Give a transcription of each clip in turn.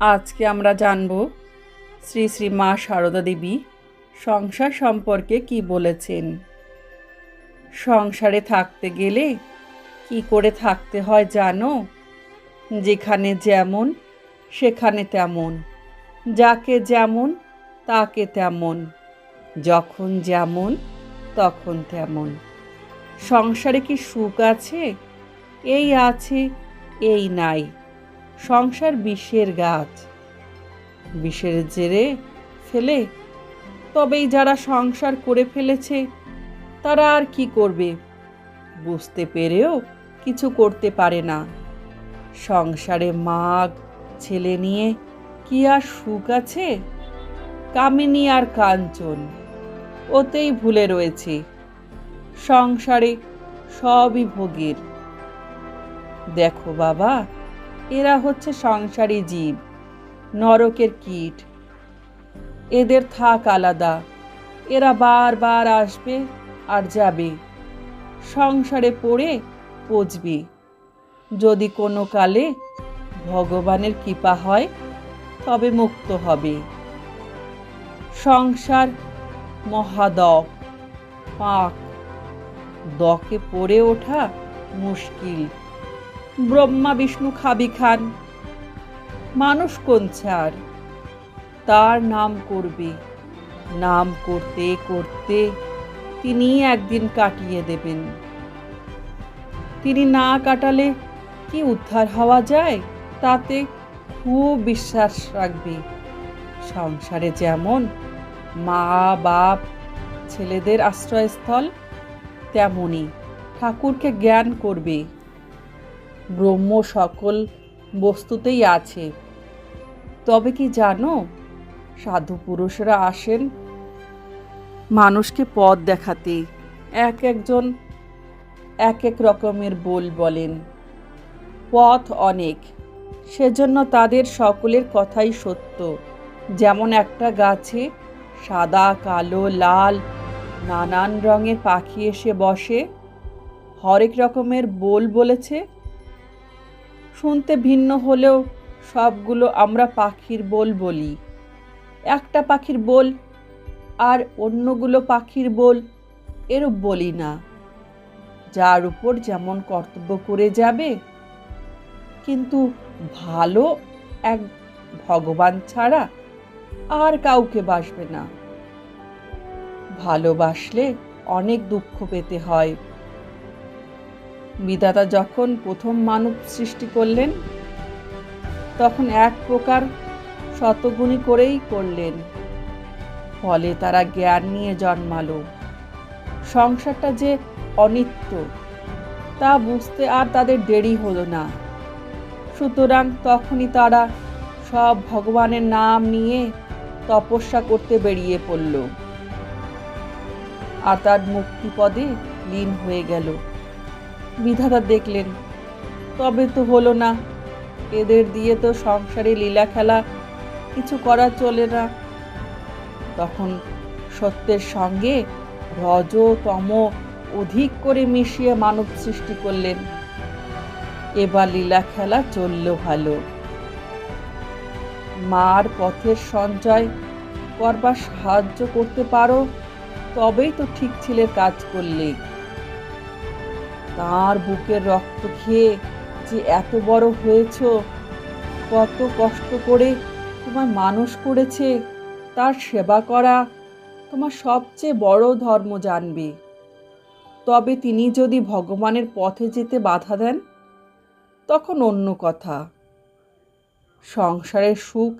আজকে আমরা জানব শ্রী শ্রী মা সারদা দেবী সংসার সম্পর্কে কি বলেছেন। সংসারে থাকতে গেলে কি করে থাকতে হয় জানো? যেখানে যেমন, সেখানে তেমন। যাকে যেমন, তাকে তেমন। যখন যেমন, তখন তেমন। সংসারে কি সুখ আছে? এই আছে, এই নাই। সংসার বিষের গাছ। বিষের জেরে ফেলে? তবেই যারা সংসার করে ফেলেছে, তারা আর কি করবে? বুঝতে পেরেও কিছু করতে পারে না। সংসারে মাগ, ছেলে নিয়ে কি আর সুখ আছে? কামিনী আর কাঞ্চন, ওতেই ভুলে রয়েছে। সংসারে সবই ভোগের। দেখো বাবা এরা হচ্ছে সংসারী জীব, নরকের কীট। এদের থাক আলাদা, এরা বারবার আসবে আর যাবে, সংসারে পড়ে পচবে। যদি কোনো কালে ভগবানের কৃপা হয়, তবে মুক্ত হবে। সংসার মহাদক পাক। দকে পড়ে ওঠা মুশকিল। ব্রহ্মা বিষ্ণু খাবি খান। মানুষ কোন ছাড় তার নাম করবে। নাম করতে করতে তিনি একদিন কাটিয়ে দেবেন। তিনি না কাটালে কি উদ্ধার হওয়া যায়? তাতে খুব বিশ্বাস রাখবে। সংসারে যেমন মা, বাপ, ছেলেদের আশ্রয়স্থল তেমনই ঠাকুরকে জ্ঞান করবে। ব্রহ্ম সকল বস্তুতেই আছে। তবে কি জানো, সাধু পুরুষরা আসেন মানুষকে পথ দেখাতে। এক একজন এক এক রকমের বল বলেন। পথ অনেক, সেজন্য তাদের সকলের কথাই সত্য। যেমন একটা গাছে সাদা, কালো, লাল, নানান রঙের পাখি এসে বসে, হরেক রকমের বোল বলেছে। শুনতে ভিন্ন হলেও সবগুলো আমরা পাখির বোল বলি। একটা পাখির বোল আর অন্যগুলো পাখির বোল এরূপ বলি না। যার উপর যেমন কর্তব্য করে যাবে, কিন্তু ভালো এক ভগবান ছাড়া আর কাউকে বাসবে না। ভালোবাসলে অনেক দুঃখ পেতে হয়। বিধাতা যখন প্রথম মানব সৃষ্টি করলেন, তখন এক প্রকার শতগুণী করেই করলেন। ফলে তারা জ্ঞান নিয়ে জন্মালো। সংসারটা যে অনিত্য, তা বুঝতে আর তাদের দেরি হলো না। সুতরাং তখনই তারা সব ভগবানের নাম নিয়ে তপস্যা করতে বেরিয়ে পড়ল। আর তার মুক্তিপদে লীন হয়ে গেল। বিধাতা দেখলেন। তবে তো হলো না। এদের দিয়ে তো সংসারে লীলা খেলা, কিছু করা চলে না। তখন সত্যের সঙ্গে রজ, তম অধিক করে মিশিয়ে মানব সৃষ্টি করলেন। এবার লীলা খেলা চলল ভালো। মার পথের সঞ্চয় করবার সাহায্য করতে পারো, তবেই তো ঠিক ছেলের কাজ করলে। তার বুকের রক্ত খেয়ে যে এত বড় হয়েছ, কত কষ্ট করে তোমার মানুষ করেছে, তার সেবা করা তোমার সবচেয়ে বড় ধর্ম জানবে। তবে তিনি যদি ভগবানের পথে যেতে বাধা দেন, তখন অন্য কথা। সংসারের সুখ,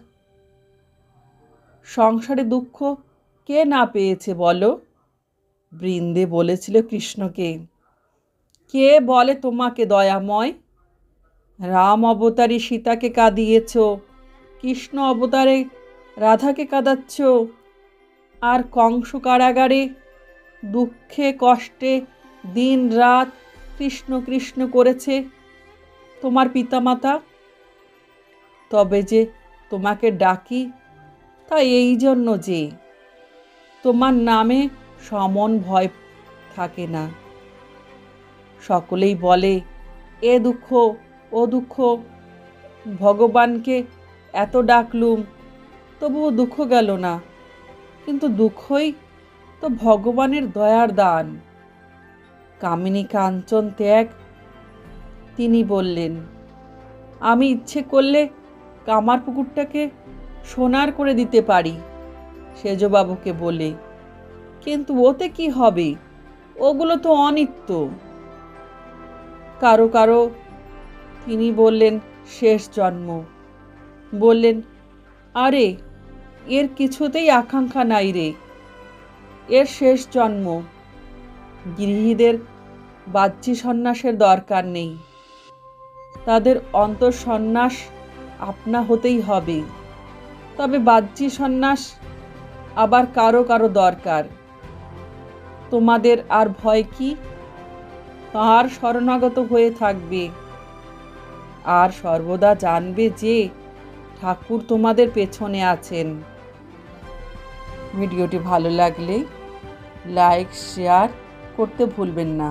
সংসারে দুঃখ কে না পেয়েছে বলো? বৃন্দে বলেছিল কৃষ্ণকে কে বলে তোমাকে দয়াময়? রাম অবতারে সীতাকে কাঁদিয়েছ, কৃষ্ণ অবতারে রাধাকে কাঁদাচ্ছ, আর কংস কারাগারে দুঃখে কষ্টে দিন রাত কৃষ্ণ কৃষ্ণ করেছে তোমার পিতামাতা? তবে যে তোমাকে ডাকি, তা এই জন্য যে তোমার নামে সমন ভয় থাকে না। সকলেই বলে, এ দুঃখ, ও দুঃখ, ভগবানকে এত ডাকলুম, তবুও দুঃখ গেল না। কিন্তু দুঃখই তো ভগবানের দয়ার দান। কামিনী কাঞ্চন ত্যাগ, তিনি বললেন, আমি ইচ্ছে করলে কামার পুকুরটাকে সোনার করে দিতে পারি, সেজবাবুকে বলে, কিন্তু ওতে কি হবে? ওগুলো তো অনিত্য। কারও কারও। তিনি বললেন, শেষ জন্ম। বললেন, আরে, এর কিছুতেই আকাঙ্ক্ষা নাই রে। এর শেষ জন্ম। গৃহীদের বাহ্যি সন্ন্যাসের দরকার নেই। তাদের অন্তঃসন্ন্যাস আপনা হতেই হবে। তবে বাহ্যি সন্ন্যাস আবার কারও কারও দরকার। তোমাদের আর ভয় কি? তাঁর শরণাগত হয়ে থাকবে। আর সর্বদা জানবে যে ঠাকুর তোমাদের পেছনে আছেন। ভিডিওটি ভালো লাগলে লাইক, শেয়ার করতে ভুলবেন না।